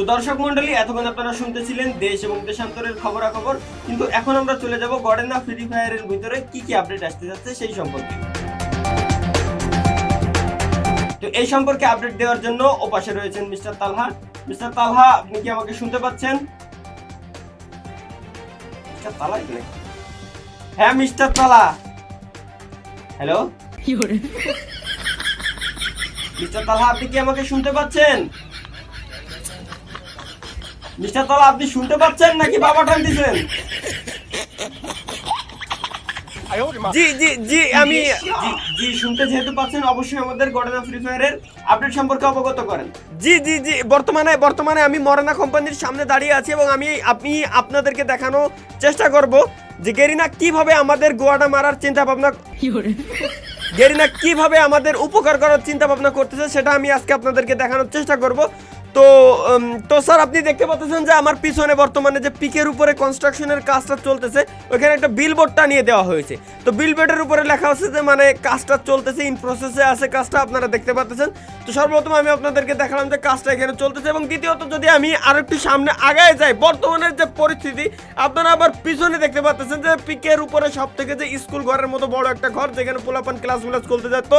তো দর্শক মন্ডলী এতক্ষণ আপনারা শুনতেছিলেন দেশ এবং দেশান্তরের খবরাখবর। কিন্তু এখন আমরা চলে যাব গডেনা ফ্রি ফায়ারের ভিতরে কি কি আপডেট আসতে যাচ্ছে সেই সম্পর্কে। তো এই সম্পর্কে আপডেট দেওয়ার জন্য ও পাশে রয়েছেন মিস্টার তালহা। মিস্টার তালহা আপনি কি আমাকে শুনতে পাচ্ছেন? মিস্টার তালা? হ্যাঁ মিস্টার তালা হ্যালো? মিস্টার তালহা আপনি কি আমাকে শুনতে পাচ্ছেন? মিস্টার তালা আপনি শুনতে পাচ্ছেন নাকি বাবা টান দিছেন জি জি জি আমি জি জি শুনতে যেহেতু পাচ্ছেন অবশ্যই আমাদের গডেনা ফ্রি ফায়ারের আপডেট সম্পর্কে অবগত করেন। জি জি জি বর্তমানে বর্তমানে আমি মরানা কোম্পানির সামনে দাঁড়িয়ে আছি এবং আমি আপনি আপনাদেরকে দেখানো চেষ্টা করব যে গেরিনা কীভাবে আমাদের গোয়াটা মারার চিন্তা ভাবনা গেরিনা কীভাবে আমাদের উপকার করার চিন্তা ভাবনা করতেছে সেটা আমি আজকে আপনাদেরকে দেখানোর চেষ্টা করব। তো তো স্যার, আপনি দেখতে পাচ্ছেন যে আমার পিছনে বর্তমানে যে পিকের উপরে কনস্ট্রাকশনের কাজটা চলতেছে, ওইখানে একটা বিলবোর্ড টানিয়ে দেওয়া হয়েছে। তো বিলবোর্ডের উপরে লেখা আছে যে মানে কাজটা চলতেছে ইন প্রসেসে আছে কাজটা, আপনারা দেখতে পাচ্ছেন। তো সর্বপ্রথম আমি আপনাদেরকে দেখালাম যে কাজটা এখানে চলতেছে এবং দ্বিতীয়ত যদি আমি আর একটু সামনে আগায় যাই, বর্তমানের যে পরিস্থিতি, আপনারা আবার পিছনে দেখতে পাচ্ছেন যে, পিকের উপরে সব থেকে যে স্কুল ঘরের মতো বড় একটা ঘর, যেখানে পোলাপান ক্লাস মিলাস করতে যেত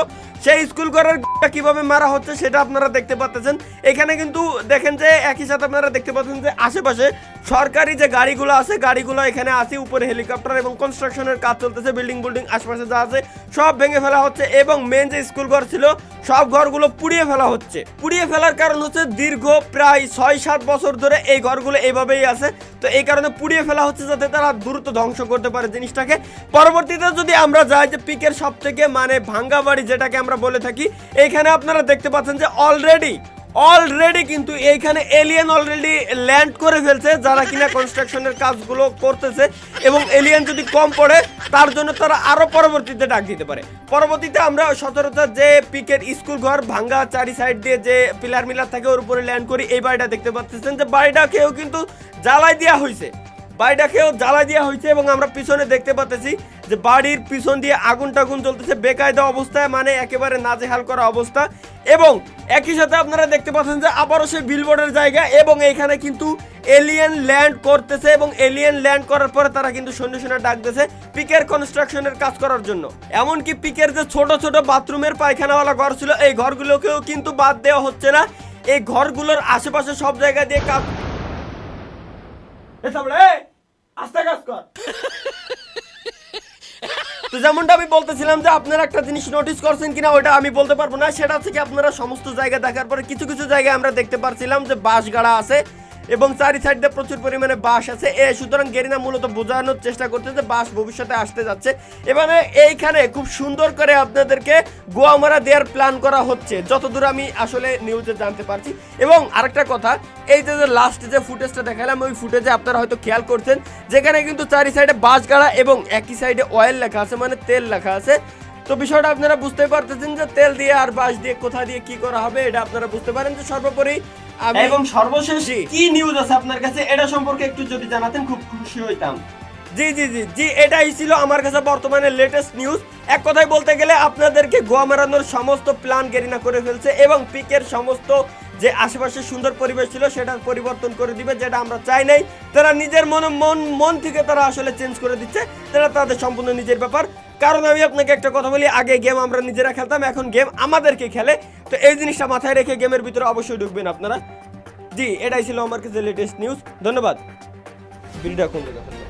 সেই স্কুল ঘরের কীভাবে মারা হচ্ছে, সেটা আপনারা দেখতে পাচ্ছেন। এখানে কিন্তু দেখেন যে একই সাথে আপনারা দেখতে পাচ্ছেন যে আশেপাশে সরকারি যে গাড়িগুলো আছে, গাড়িগুলো এখানে আছে, উপরে হেলিকপ্টার এবং কনস্ট্রাকশনের কাজ চলতেছে বিল্ডিং বিল্ডিং আশেপাশে যা আছে, সব ভেঙে ফেলা হচ্ছে এবং মেন যে স্কুল ঘর ছিল, সব ঘরগুলো পুড়িয়ে ফেলা হচ্ছে। পুড়িয়ে ফেলার কারণ হচ্ছে দীর্ঘ প্রায় ছয় সাত বছর ধরে এই ঘরগুলো এইভাবেই আছে। তো এই কারণে পুড়িয়ে ফেলা হচ্ছে যাতে তারা দ্রুত ধ্বংস করতে পারে জিনিসটাকে। পরবর্তীতে যদি আমরা যাই যে পিকের সব থেকে মানে ভাঙ্গা বাড়ি যেটাকে আমরা বলে থাকি, এখানে আপনারা দেখতে পাচ্ছেন যে অলরেডি অলরেডি কিন্তু এইখানে এলিয়েন অলরেডি ল্যান্ড করে ফেলছে, যারা কিনা কনস্ট্রাকশনের কাজগুলো করতেছে। এবং এলিয়েন যদি কম পড়ে, তার জন্য তারা আরও পরবর্তীতে ডাক দিতে পারে। পরবর্তীতে আমরা সচরাচর যে পিকের স্কুল ঘর ভাঙ্গা চারি সাইড দিয়ে যে পিলার মিলার থাকে, ওর উপরে ল্যান্ড করি। এই বাড়িটা দেখতে পাচ্ছেন যে বাড়িটা কেউ কিন্তু জ্বালাই দেওয়া হয়েছে বাড়িটাকেও জ্বালা দেওয়া হয়েছে এবং আমরা পিছনে দেখতে পাচ্ছি যে বাড়ির পিছন দিয়ে আগুন টাগুন চলতেছে বেকায়দা অবস্থায় মানে একেবারে নাজেহাল করা অবস্থা। এবং একই সাথে আপনারা দেখতে পাচ্ছেন যে আবারও সেই বিলবোর্ডের জায়গা এবং এইখানে কিন্তু এলিয়েন ল্যান্ড করতেছে এবং এলিয়েন ল্যান্ড করার পরে তারা কিন্তু সৈন্য সৈন্য ডাকতেছে পিকের কনস্ট্রাকশনের কাজ করার জন্য। এমনকি পিকের যে ছোট ছোট বাথরুমের পায়খানাওয়ালা ঘর ছিল এই ঘরগুলোকেও কিন্তু বাদ দেওয়া হচ্ছে না। এই ঘরগুলোর আশেপাশে সব জায়গা দিয়ে কাজ এ সামনে, এই, তো যেমনটা আমি বলতেছিলাম যে আপনারা একটা জিনিস নোটিস করছেন কিনা ওটা আমি বলতে পারব না। সেটা হচ্ছে কি আপনারা সমস্ত জায়গা দেখার পরে কিছু কিছু জায়গায় আমরা দেখতে পারছিলাম যে বাঁশ গাড়া আছে। এবং চারি সাইড প্রচুর পরিমাণে বাঁশ আছে। এ, সুতরাং গেরিনা মূলত বোঝানোর চেষ্টা করছে যে বাঁশ ভবিষ্যতে আসতে যাচ্ছে। এবারে এইখানে খুব সুন্দর করে আপনাদেরকে গোয়ামারা দেওয়ার প্ল্যান করা হচ্ছে। যতদূর আমি আসলে নিউজে জানতে পারছি। এবং আরেকটা কথা, এই যে লাস্ট যে ফুটেজটা দেখালাম, ওই ফুটেজে আপনারা হয়তো খেয়াল করছেন, যেখানে কিন্তু চারি সাইডে বাঁশ গাড়া এবং একই সাইডে অয়েল লেখা আছে মানে তেল লেখা আছে। তো বিষয়টা আপনারা বুঝতে পারতেছেন যে তেল দিয়ে আর বাঁশ দিয়ে কোথা দিয়ে কি করা হবে, এটা আপনারা বুঝতে পারেন যে সর্বোপরি এবং সর্বশেষ কি নিউজ আছে আপনার কাছে? এটা সম্পর্কে একটু যদি জানাতেন খুব খুশি হইতাম। জি জি জি জি এটাই ছিল আমার কাছে বর্তমানে লেটেস্ট নিউজ এক কথায় বলতে গেলে আপনাদেরকে গোয়া মারানোর সমস্ত প্ল্যান গেরিনা করে ফেলছে এবং পিকের সমস্ত যে আশেপাশে সুন্দর পরিবেশ ছিল সেটা পরিবর্তন করে দিবে যেটা আমরা চাই নাই। তারা নিজের মনে মন মন থেকে তারা আসলে চেঞ্জ করে দিচ্ছে তারা তাদের সম্পূর্ণ নিজের ব্যাপার। কারণ আমি আপনাকে একটা কথা বলি আগে গেম আমরা নিজেরা খেলতাম এখন গেম আমাদেরকে খেলে। তো এই জিনিসটা মাথায় রেখে গেমের ভিতরে অবশ্যই ঢুকবেন আপনারা। জি, এটাই ছিল আমার কাছে লেটেস্ট নিউজ ধন্যবাদ। ভিডিওটা কোন জায়গা